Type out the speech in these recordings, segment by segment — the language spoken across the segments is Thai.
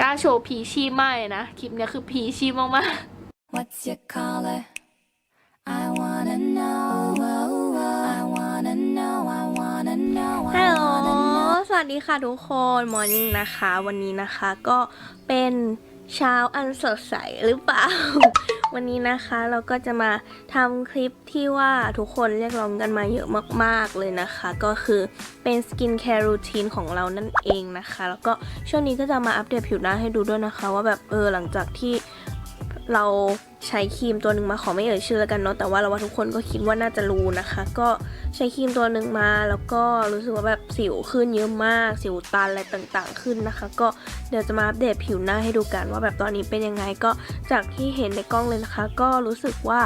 กล้าโชว์พีชีไม่นะ คลิปเนี้ยคือพีชีมาก What's your color? I wanna know. I wanna know. I wanna know. ๆ I ฮัลโหล wanna know. สวัสดีค่ะทุกคน มอร์นิ่งนะคะ วันนี้นะคะก็เป็นเช้าอันสดใสหรือเปล่า วันนี้นะคะเราก็จะมาทำคลิปที่ว่าทุกคนเรียกร้องกันมาเยอะมากๆเลยนะคะ ก็คือเป็นสกินแคร์รูทีนของเรานั่นเองนะคะ แล้วก็ช่วงนี้ก็จะมาอัปเดตผิวหน้าให้ดูด้วยนะคะ ว่าแบบเออหลังจากที่เรา ใช้ครีมตัวหนึ่งมาขอไม่เอ่ยชื่อแล้วกันเนาะแต่ว่าเราว่าทุกคนก็คิดว่าน่าจะรู้นะคะ ก็ใช้ครีมตัวหนึ่งมาแล้วก็รู้สึกว่าแบบสิวขึ้นเยอะมาก สิวตันอะไรต่างๆขึ้นนะคะ ก็เดี๋ยวจะมาอัปเดตผิวหน้าให้ดูกันว่าแบบตอนนี้เป็นยังไงก็จากที่เห็นในกล้องเลยนะคะ ก็รู้สึกว่า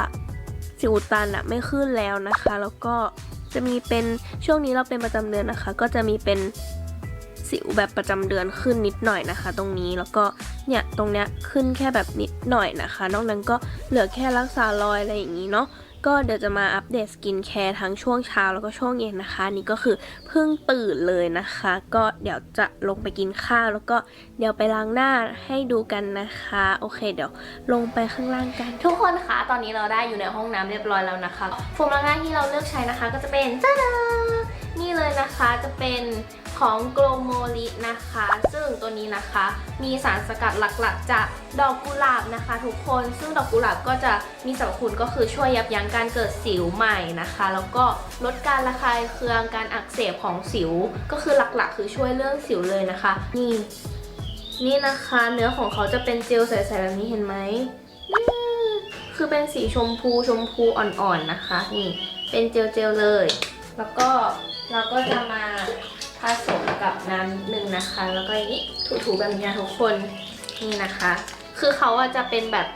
สิวตันอะไม่ขึ้นแล้วนะคะ แล้วก็จะมีเป็นช่วงนี้เราเป็นประจำเดือนนะคะ ก็จะมีเป็นสิวแบบประจำเดือนขึ้นนิดหน่อยนะคะ ตรงนี้แล้วก็ เนี่ยตรงเนี้ยขึ้นแค่แบบนิดหน่อยนะคะ นอกนั้นก็เหลือแค่รักษารอยอะไรอย่างนี้เนาะก็เดี๋ยวจะมาอัปเดตสกินแคร์ทั้งช่วงเช้าแล้วก็ช่วงเย็นนะคะนี่ก็คือเพิ่งตื่นเลยนะคะ ก็เดี๋ยวจะลงไปกินข้าวแล้วก็เดี๋ยวไปล้างหน้าให้ดูกันนะคะ โอเค เดี๋ยวลงไปข้างล่างกัน ทุกคนคะตอนนี้เราได้อยู่ในห้องน้ำเรียบร้อยแล้วนะคะโฟมล้างหน้าที่เราเลือกใช้นะคะ ก็จะเป็นจ้านี่เลยนะคะจะเป็น ของโกลโมลินะคะ ซึ่งตัวนี้นะคะมีสารสกัดหลักๆ จากดอกกุหลาบนะคะ ทุกคนซึ่งดอกกุหลาบก็จะมีสรรพคุณก็คือช่วยยับยั้งการเกิดสิวใหม่นะคะ แล้วก็ลดการระคายเคืองการอักเสบของสิว ก็คือหลักๆ คือช่วยเรื่องสิวเลยนะคะนี่นี่นะคะเนื้อของเขาจะเป็นเจลใสๆแบบนี้เห็นไหมคือเป็นสีชมพูชมพูอ่อนๆนะคะ นี่เป็นเจลๆเลย แล้วก็เราก็จะมา ผสมกับน้ำนิดนึงนะคะ แล้วก็อย่างนี้ถูๆแบบนี้นะทุกคนนี่นะคะ คือเขาอจะเป็นแบบ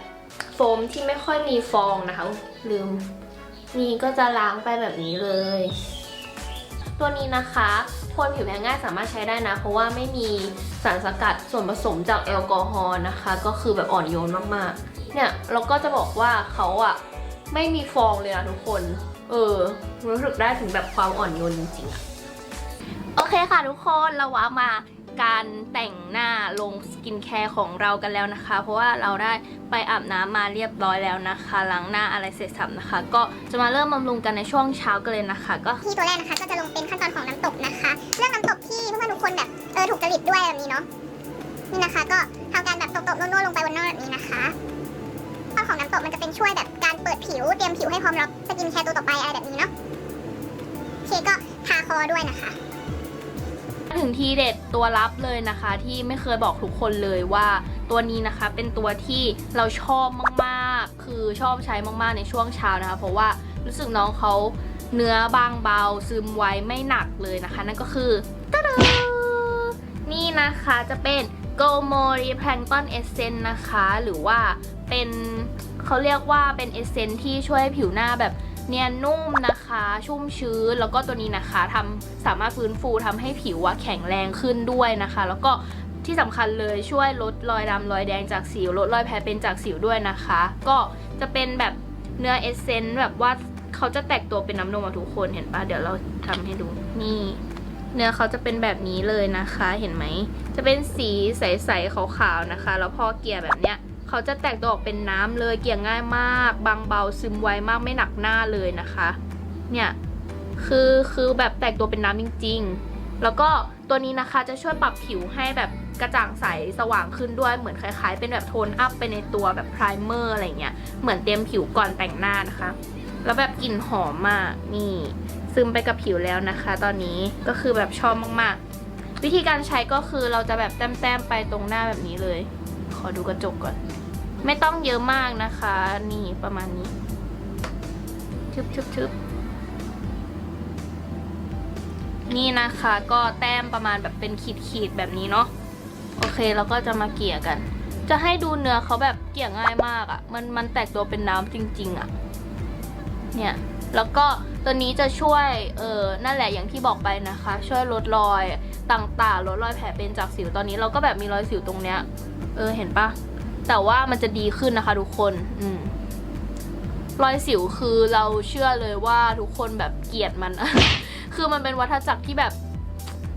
โฟมที่ไม่ค่อยมีฟองนะคะลืม นี่ก็จะล้างไปแบบนี้เลย ตัวนี้นะคะคนผิวแพ้ง่ายสามารถใช้ได้นะ เพราะว่าไม่มีสารสกัดส่วนผสมจากแอลกอฮอล์นะคะ ก็คือแบบอ่อนโยนมากๆ เนี่ยเราก็จะบอกว่าเขาอะไม่มีฟองเลยนะทุกคน เออ รู้สึกได้ถึงแบบความอ่อนโยนจริงๆอะ โอเคค่ะทุกคนเราว่ามาการแต่งหน้าลงสกินแคร์ของเรากันแล้วนะคะ เพราะว่าเราได้ไปอาบน้ำมาเรียบร้อยแล้วนะคะล้างหน้าอะไรเสร็จสับนะคะ ก็จะมาเริ่มบำรุงกันในช่วงเช้ากันเลยนะคะ ก็ที่ตัวแรกนะคะก็จะลงเป็นขั้นตอนของน้ำตกนะคะ เรื่องน้ำตกที่เพื่อนๆทุกคนแบบเออถูกจริตด้วยแบบนี้เนาะนี่นะคะ ก็ทำการแบบตบๆนวดๆลงไปบนหน้าแบบนี้นะคะตอนของน้ำตกมันจะเป็นช่วยแบบการเปิดผิวเตรียมผิวให้พร้อมรับสกินแคร์ตัวต่อไปอะไรแบบนี้เนาะโอเคก็ทาคอด้วยนะคะ ถึงทีเด็ดตัวลับเลยนะคะ ที่ไม่เคยบอกทุกคนเลยว่าตัวนี้นะคะเป็นตัวที่เราชอบมากๆ คือชอบใช้มากๆในช่วงเช้านะคะ เพราะว่ารู้สึกน้องเขาเนื้อบางเบาซึมไวไม่หนักเลยนะคะ นั่นก็คือตะดนี่นะคะจะเป็น Go m o r i Plankton Essence นะคะ หรือว่าเป็นเขาเรียกว่าเป็นเอเซนที่ช่วยให้ผิวหน้าแบบ เนียนนุ่มนะคะ ชุ่มชื้น แล้วก็ตัวนี้นะคะทำสามารถฟื้นฟูทำให้ผิวอะแข็งแรงขึ้นด้วยนะคะ แล้วก็ที่สำคัญเลยช่วยลดรอยดำรอยแดงจากสิว ลดรอยแผลเป็นจากสิวด้วยนะคะ ก็จะเป็นแบบเนื้อเอเซนต์แบบว่าเขาจะแตกตัวเป็นน้ำนมอะทุกคนเห็นปะเดี๋ยวเราทำให้ดูนี่ เนื้อเขาจะเป็นแบบนี้เลยนะคะ เห็นไหม จะเป็นสีใสๆขาวๆนะคะ แล้วพอเกลี่ยแบบเนี้ย เขาจะแตกตัวออกเป็นน้ำเลยเกี่ยง่ายมาก บางเบาซึมไวมากไม่หนักหน้าเลยนะคะ เนี่ยคือคือแบบแตกตัวเป็นน้ำจริง ๆ แล้วก็ตัวนี้นะคะจะช่วยปรับผิวให้แบบกระจ่างใสสว่างขึ้นด้วยเหมือนคล้าย ๆ เป็นแบบโทนอัพไปในตัวแบบไพรเมอร์อะไรเงี้ยเหมือนเตรียมผิวก่อนแต่งหน้านะคะ แล้วแบบกลิ่นหอมมากนี่ซึมไปกับผิวแล้วนะคะ ตอนนี้ก็คือแบบชอบมากๆ วิธีการใช้ก็คือเราจะแบบแต้มๆไปตรงหน้าแบบนี้เลย ขอดูกระจกก่อน ไม่ต้องเยอะมากนะคะ นี่ประมาณนี้ชึบชึบชึบนี่นะคะก็แต้มประมาณแบบเป็นขีดขีดแบบนี้เนาะโอเคเราก็จะมาเกี่ยกัน จะให้ดูเนื้อเขาแบบเกี่ยง่ายมากอะ่ะ มันมันแตกตัวเป็นน้ำจริง ๆอะ่ะ เนี่ยแล้วก็ตัวนี้จะช่วยเออนั่นแหละอย่างที่บอกไปนะคะ ช่วยลดรอยต่างๆลดรอยแผลเป็นจากสิวตอนนี้เราก็แบบมีรอยสิวตรงเนี้ย เออเห็นปะ แต่ว่ามันจะดีขึ้นนะคะทุกคนอืมรอยสิวคือเราเชื่อเลยว่าทุกคนแบบเกลียดมัน คือมันเป็นวัฏจักรที่แบบ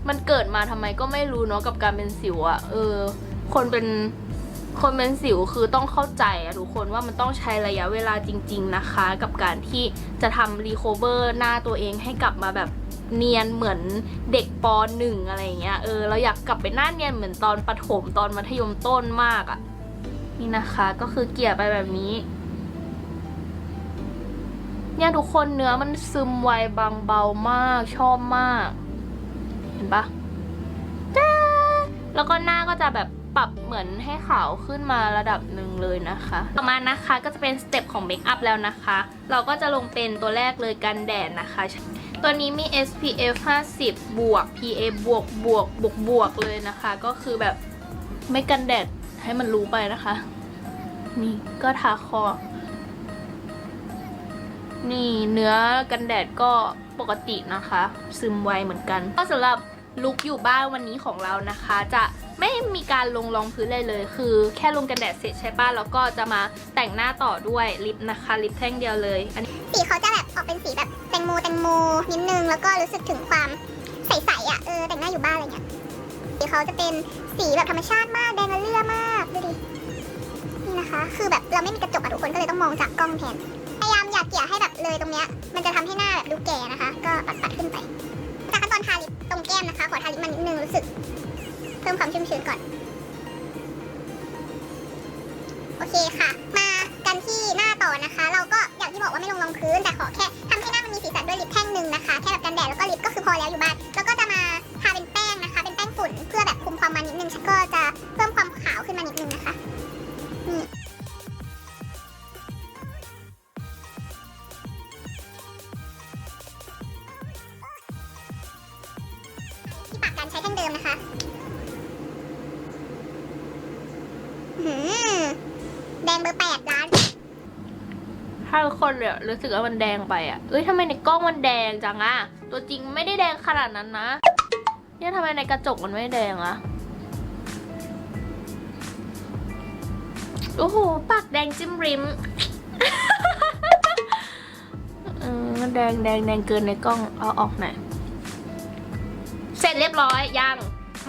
มันเกิดมาทำไมก็ไม่รู้เนาะกับการเป็นสิวอะเออ คนเป็นคนเป็นสิวคือต้องเข้าใจอะทุกคนว่ามันต้องใช้ระยะเวลาจริง ๆนะคะ กับการที่จะทำรีโคเวอร์หน้าตัวเองให้กลับมาแบบเนียนเหมือนเด็กปหนึ่งอะไรเงี้ยเออเราอยากกลับไปหน้าเนียนเหมือนตอนประถมตอนมัธยมต้นมากอะ นี่นะคะก็คือเกลี่ยไปแบบนี้ เนี่ยทุกคนเนื้อมันซึมไวบางเบามากชอบมาก เห็นปะจ้าแล้วก็หน้าก็จะแบบปรับเหมือนให้ขาวขึ้นมาระดับหนึ่งเลยนะคะ ต่อมานะคะก็จะเป็นสเต็ปของเมคอัพแล้วนะคะ เราก็จะลงเป็นตัวแรกเลยกันแดดนะคะ ตัวนี้มี SPF 50 บวก PA บวกบวกบวกบวกเลยนะคะ ก็คือแบบไม่กันแดด ให้มันรู้ไปนะคะ นี่ก็ทาคอ นี่เนื้อกันแดดก็ปกตินะคะ ซึมไวเหมือนกัน ก็สำหรับลุคอยู่บ้านวันนี้ของเรานะคะ จะไม่มีการลงรองพื้นเลยเลย คือแค่ลงกันแดดเสร็จใช่ป่ะแล้วก็จะมาแต่งหน้าต่อด้วยลิปนะคะ ลิปแท่งเดียวเลยอันนี้สีเขาจะแบบออกเป็นสีแบบแตงโมแตงโมนิดนึงแล้วก็รู้สึกถึงความใสๆอะเออแต่งหน้าอยู่บ้านอะไรเงี้ย สีเขาจะเป็นสีแบบธรรมชาติมากแดงละเลือมากดูดินี่นะคะ คือแบบเราไม่มีกระจกอะทุกคนก็เลยต้องมองจากกล้องแทนพยายามอยากเกลี่ยให้แบบเลยตรงเนี้ยมันจะทำให้หน้าแบบดูแก่นะคะ ก็ปัดๆขึ้นไปจากขั้นตอนทาลิปตรงแก้มนะคะ ขอทาลิปมันนิดนึงรู้สึก เพิ่มความชุ่มชื้นก่อน โอเคค่ะ มากันที่หน้าต่อนะคะ เราก็อย่างที่บอกว่าไม่ลงรองพื้นแต่ขอแค่ทำให้หน้ามันมีสีสันด้วยลิปแท่งหนึ่งนะคะแค่แบบกันแดดแล้วก็ลิปก็คือพอแล้วอยู่บ้านแล้วก็จะมา มความมันนิดนึงก็จะเพิ่มความขาวขึ้นมานิดนึงนะคะนี่ที่ปากกันใช้แท่งเดิมนะคะแดงเบอร์แปดล้านถ้าทุกคนเนี่ยรู้สึกว่ามันแดงไปอะ เอ้ยทำไมในกล้องมันแดงจังอะตัวจริงไม่ได้แดงขนาดนั้นนะ เนี่ยทำไมในกระจกมันไม่แดงอะ โอ้โห ปากแดงจิ้มริมแดงแดงแดงเกินในกล้อง เอาออกหน่อย เสร็จเรียบร้อยยัง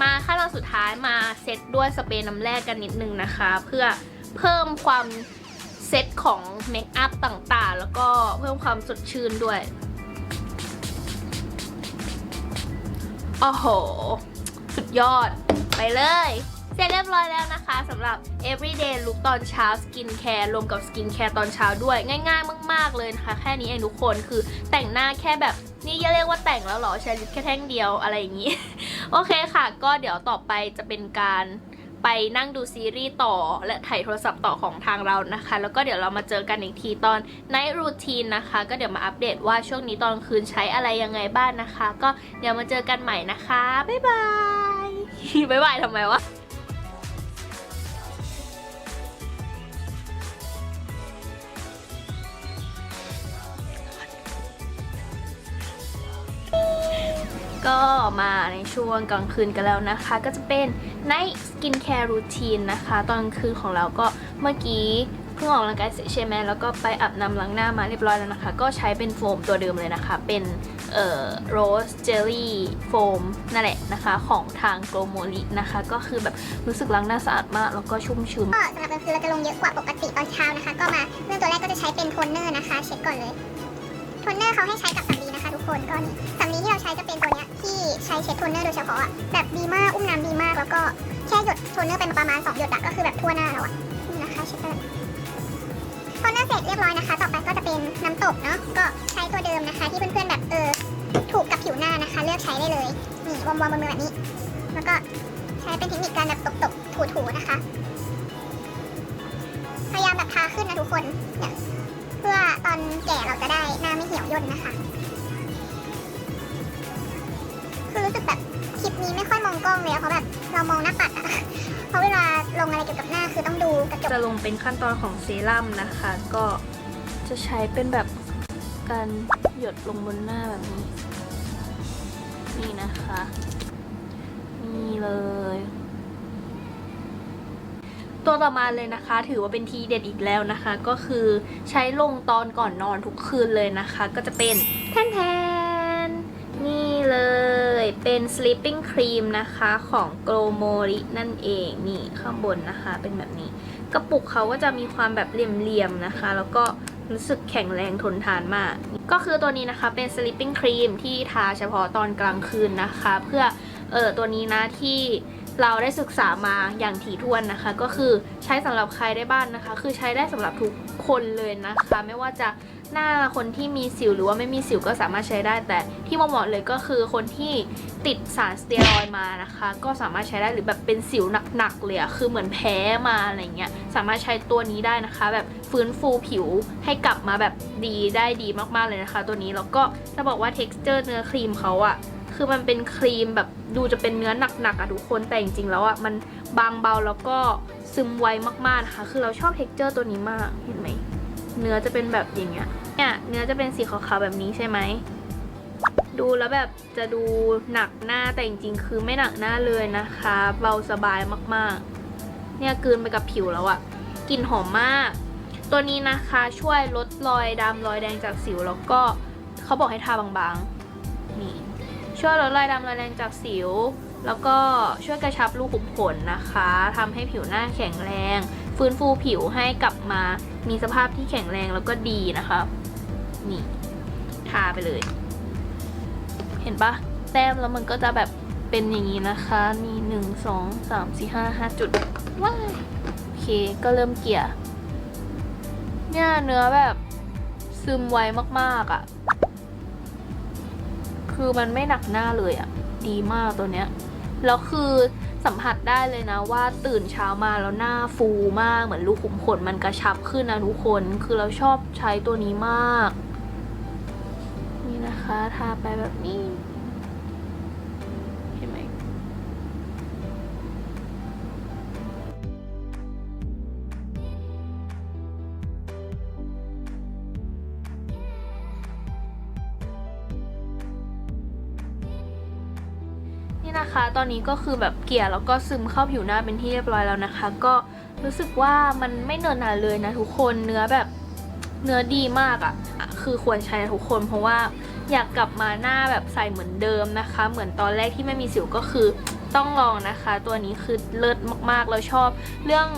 มาขั้นตอนสุดท้ายมาเซตด้วยสเปรย์น้ำแร่กันนิดนึงนะคะ เพื่อเพิ่มความเซตของเมคอัพต่างๆ แล้วก็เพิ่มความสดชื่นด้วยโอ้โห สุดยอด ไปเลย เสร็จเรียบร้อยแล้วนะคะสำหรับ everyday look ตอนเช้า skin care รวมกับ skin care ตอนเช้าด้วยง่าย ๆ มาก ๆเลยนะคะ แค่นี้เองทุกคนคือแต่งหน้าแค่แบบนี่จะเรียกว่าแต่งแล้วหรอใช้ลิปแค่แท่งเดียวอะไรอย่างนี้ โอเคค่ะ ก็เดี๋ยวต่อไปจะเป็นการไปนั่งดูซีรีส์ต่อและถ่ายโทรศัพท์ต่อของทางเรานะคะ แล้วก็เดี๋ยวเรามาเจอกันอีกทีตอน Night Routine นะคะ ก็เดี๋ยวมาอัปเดตว่าช่วงนี้ตอนคืนใช้อะไรยังไงบ้างนะคะ ก็เดี๋ยวมาเจอกันใหม่นะคะ บ๊ายบาย บ๊ายบายทำไมวะ ก็มาในช่วงกลางคืนกันแล้วนะคะ ก็จะเป็น night skin care routine นะคะ ตอนกลางคืนของเราก็เมื่อกี้เพิ่งออกกำลังกายเสร็จใช่ไหมแล้วก็ไปอาบน้ำล้างหน้ามาเรียบร้อยแล้วนะคะ ก็ใช้เป็นโฟมตัวเดิมเลยนะคะ เป็นเอ่อ rose jelly foam นั่นแหละนะคะ ของทาง g l o m o l i นะคะ ก็คือแบบรู้สึกล้างหน้าสะอาดมาก แล้วก็ชุ่มชื้นก็สำหรับกลางคืนเราจะลงเยอะกว่าปกติตอนเช้านะคะ ก็มาเริ่มตัวแรกก็จะใช้เป็นโทนเนอร์นะคะ เช็ดก่อนเลย โทนเนอร์เขาให้ใช้กับสำลี นะคะทุกคนก็นี่สำลีที่เราใช้จะเป็นตัวเนี้ยที่ใช้เช็ดโทนเนอร์โดยเฉพาะอะแบบดีมากอุ้มน้ำดีมากแล้วก็แค่หยดโทนเนอร์ไปประมาณ 2 หยดอะก็คือแบบทั่วหน้าเราอะนี่นะคะเช็ดไปเลยโทนเนอร์เสร็จเรียบร้อยนะคะ ต่อไปก็จะเป็นน้ำตบเนาะก็ใช้ตัวเดิมนะคะ ที่เพื่อนๆแบบเออถูกกับผิวหน้านะคะ เลือกใช้ได้เลยนี่วอมๆบนมือแบบนี้ แล้วก็ใช้เป็นเทคนิคการแบบตบๆถูๆนะคะ พยายามแบบทาขึ้นนะทุกคนเนี่ยเพื่อตอนแก่เราจะได้หน้าไม่เหี่ยวย่นนะคะ รู้สึกแบบคลิปนี้ไม่ค่อยมองกล้องเลยอะเพราะแบบเรามองหน้าปัดอะเพราะเวลาลงอะไรเกี่ยวกับหน้าคือต้องดูกระจกจะลงเป็นขั้นตอนของเซรั่มนะคะ ก็จะใช้เป็นแบบการหยดลงบนหน้าแบบนี้ นี่นะคะนี่เลย ตัวต่อมาเลยนะคะ ถือว่าเป็นทีเด็ดอีกแล้วนะคะ ก็คือใช้ลงตอนก่อนนอนทุกคืนเลยนะคะ ก็จะเป็นแทนแทนนี่เลย เป็น sleeping cream นะคะของ Glow Mori นั่นเองนี่ข้างบนนะคะเป็นแบบนี้ กระปุกเขาก็จะมีความแบบเหลี่ยมๆนะคะ แล้วก็รู้สึกแข็งแรงทนทานมาก ก็คือตัวนี้นะคะเป็น sleeping cream ที่ทาเฉพาะตอนกลางคืนนะคะ เพื่อเออตัวนี้นะที่เราได้ศึกษามาอย่างถี่ถ้วนนะคะ ก็คือใช้สำหรับใครได้บ้านนะคะ คือใช้ได้สำหรับทุกคนเลยนะคะ ไม่ว่าจะ หน้าคนที่มีสิวหรือว่าไม่มีสิวก็สามารถใช้ได้ แต่ที่เหมาะเลยก็คือคนที่ติดสารสเตียรอยมานะคะ ก็สามารถใช้ได้หรือแบบเป็นสิวหนักๆเลยอะคือเหมือนแพ้มาอะไรเงี้ยสามารถใช้ตัวนี้ได้นะคะ แบบฟื้นฟูผิวให้กลับมาแบบดีได้ดีมากๆเลยนะคะ ตัวนี้แล้วก็จะบอกว่า t e x t อร์เนื้อครีมเขาอะคือมันเป็นครีมแบบดูจะเป็นเนื้อหนักๆอะทุกคนแต่จริงๆแล้วอะมันบางเบาแล้วก็ซึมไวมากๆนะคะคือเราชอบ t e x t อร์ตัวนี้มากเห็นไหม เนื้อจะเป็นแบบอย่างเงี้ยเนี่ยเนื้อจะเป็นสีขาวๆแบบนี้ใช่ไหมดูแล้วแบบจะดูหนักหน้าแต่จริงๆ คือไม่หนักหน้าเลยนะคะ เบาสบายมากๆ เนี่ยกลืนไปกับผิวแล้วอะกลิ่นหอมมาก ตัวนี้นะคะช่วยลดรอยดำรอยแดงจากสิวแล้วก็เขาบอกให้ทาบางๆนี่ช่วยลดรอยดำรอยแดงจากสิว แล้วก็ช่วยกระชับรูขุมขนนะคะทำให้ผิวหน้าแข็งแรง ฟื้นฟูผิวให้กลับมา มีสภาพที่แข็งแรงแล้วก็ดีนะคะนี่ทาไปเลย เห็นปะแต้มแล้วมันก็จะแบบเป็นอย่างนี้นะคะนี่หนึ่งสองสามสี่ห้าห้าจุดว้ายโอเคก็เริ่มเกลี่ยเนี่ยเนื้อแบบซึมไวมากๆอะ่ะ คือมันไม่หนักหน้าเลยอะ่ะ ดีมากตัวเนี้ยแล้วคือ สัมผัสได้เลยนะว่าตื่นเช้ามาแล้วหน้าฟูมากเหมือนรูขุมขนมันกระชับขึ้นนะทุกคน คือเราชอบใช้ตัวนี้มาก นี่นะคะ ทาไปแบบนี้ นี่นะคะ ตอนนี้ก็คือแบบเกลี่ยแล้วก็ซึมเข้าผิวหน้าเป็นที่เรียบร้อยแล้วนะคะ ก็รู้สึกว่ามันไม่เนินหนาเลยนะทุกคนเนื้อแบบเนื้อดีมากอะ่ะ คือควรใช้นะทุกคน เพราะว่าอยากกลับมาหน้าแบบใสเหมือนเดิมนะคะ เหมือนตอนแรกที่ไม่มีสิวก็คือต้องลองนะคะ ตัวนี้คือเลิศมากๆแล้วชอบ เรื่อง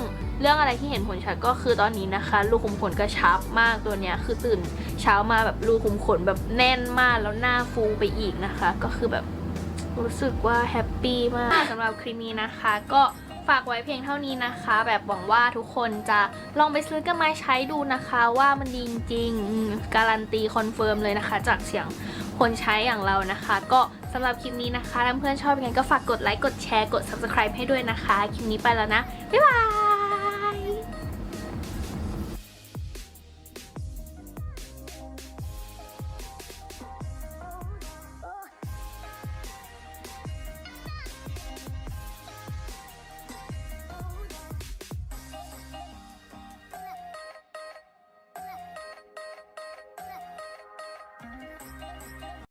เรื่องอะไรที่เห็นผลชัดก็คือตอนนี้นะคะ รูขุมขนกระชับมากตัวเนี้ยคือตื่นเช้ามาแบบรูขุมขนแบบแน่นมากแล้วหน้าฟูไปอีกนะคะ ก็คือแบบ รู้สึกว่าแฮปปี้มากสำหรับคลิปนี้นะคะ ก็ฝากไว้เพียงเท่านี้นะคะ แบบหวังว่าทุกคนจะลองไปซื้อกันมาใช้ดูนะคะว่ามันดีจริงการันตีคอนเฟิร์มเลยนะคะ จากเสียงคนใช้อย่างเรานะคะ ก็สำหรับคลิปนี้นะคะถ้าเพื่อนชอบยังไงก็ฝากกดไลค์กดแชร์กด subscribe ให้ด้วยนะคะ คลิปนี้ไปแล้วนะ บ๊ายบาย